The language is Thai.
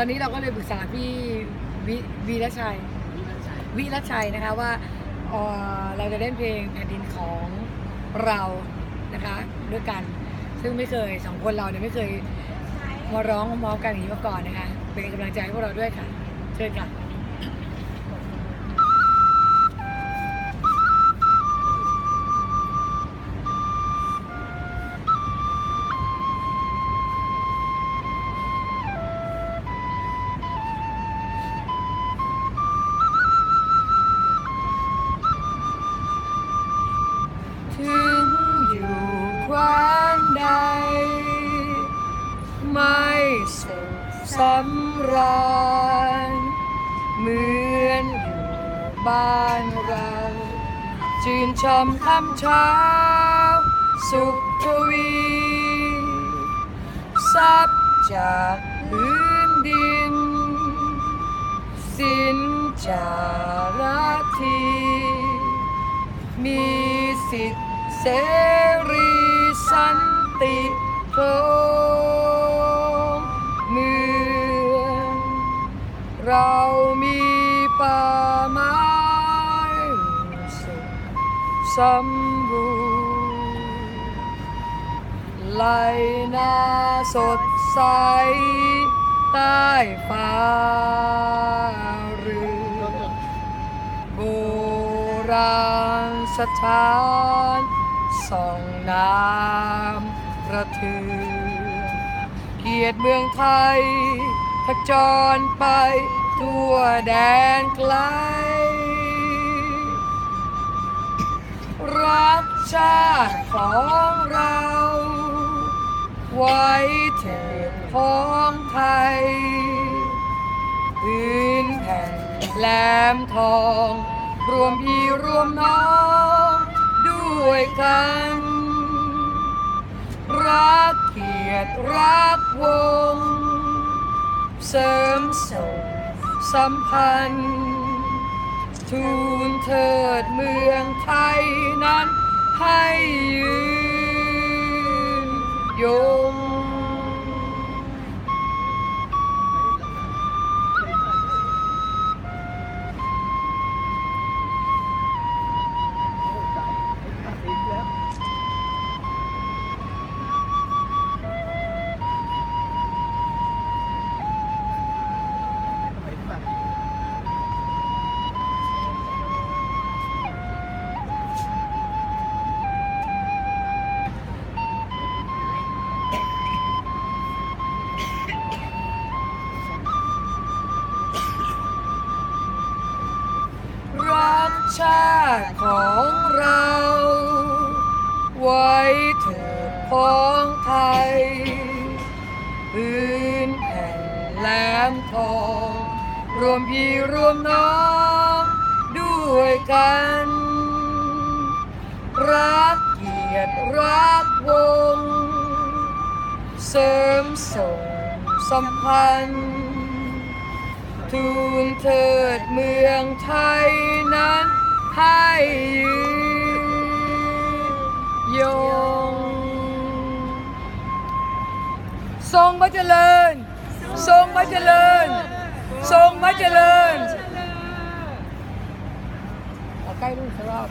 ตอนนี้เราก็เลยปรึกษาพี่วิวีรชัย วิรชัยนะคะว่าเอ่อเราจะเล่นเพลงแผ่นดินของเรานะคะด้วยกัน ซึ่งไม่เคยสองคนเราเนี่ยไม่เคยมาร้องพร้อมกันอย่างนี้มาก่อนนะคะ เป็นกำลังใจให้พวกเราด้วยค่ะ เชิญค่ะ สุขสำราญเหมือนอยู่บ้านเราจืนชมคำเช้า สุขทวีซับจากพื้นดิน สินจาระที มีสิทธิเสรีสันติโค สมบูรณ์ไหลนาสดใส ใต้ฟ้าเรืองโบราณสถานส่องน้ำประเทืองเกียรติเมืองไทยขจรไปทั่วแดนไกล ชาติของเรา ไว้เถิดพ้องไทยพื้นแผ่นแหลมทอง รวมพี่รวมน้อง ด้วยกัน รักเกียรติรักวง เสริมส่งสัมพันธ์ทูลเถิดเมืองไทยนั้น ให้ ชาติของเรา ไว้เถิดพ้องไทยพื้นแผ่นแหลมทองรวมพี่รวมน้องด้วยกัน รักเกียรติรักวง เสริมส่งสัมพันธ์ ทูลเถิดเมืองไทย ให้ยืนยง ทรงพระเจริญ ทรงพระเจริญ ทรงพระเจริญใกล้ลูกสรอบ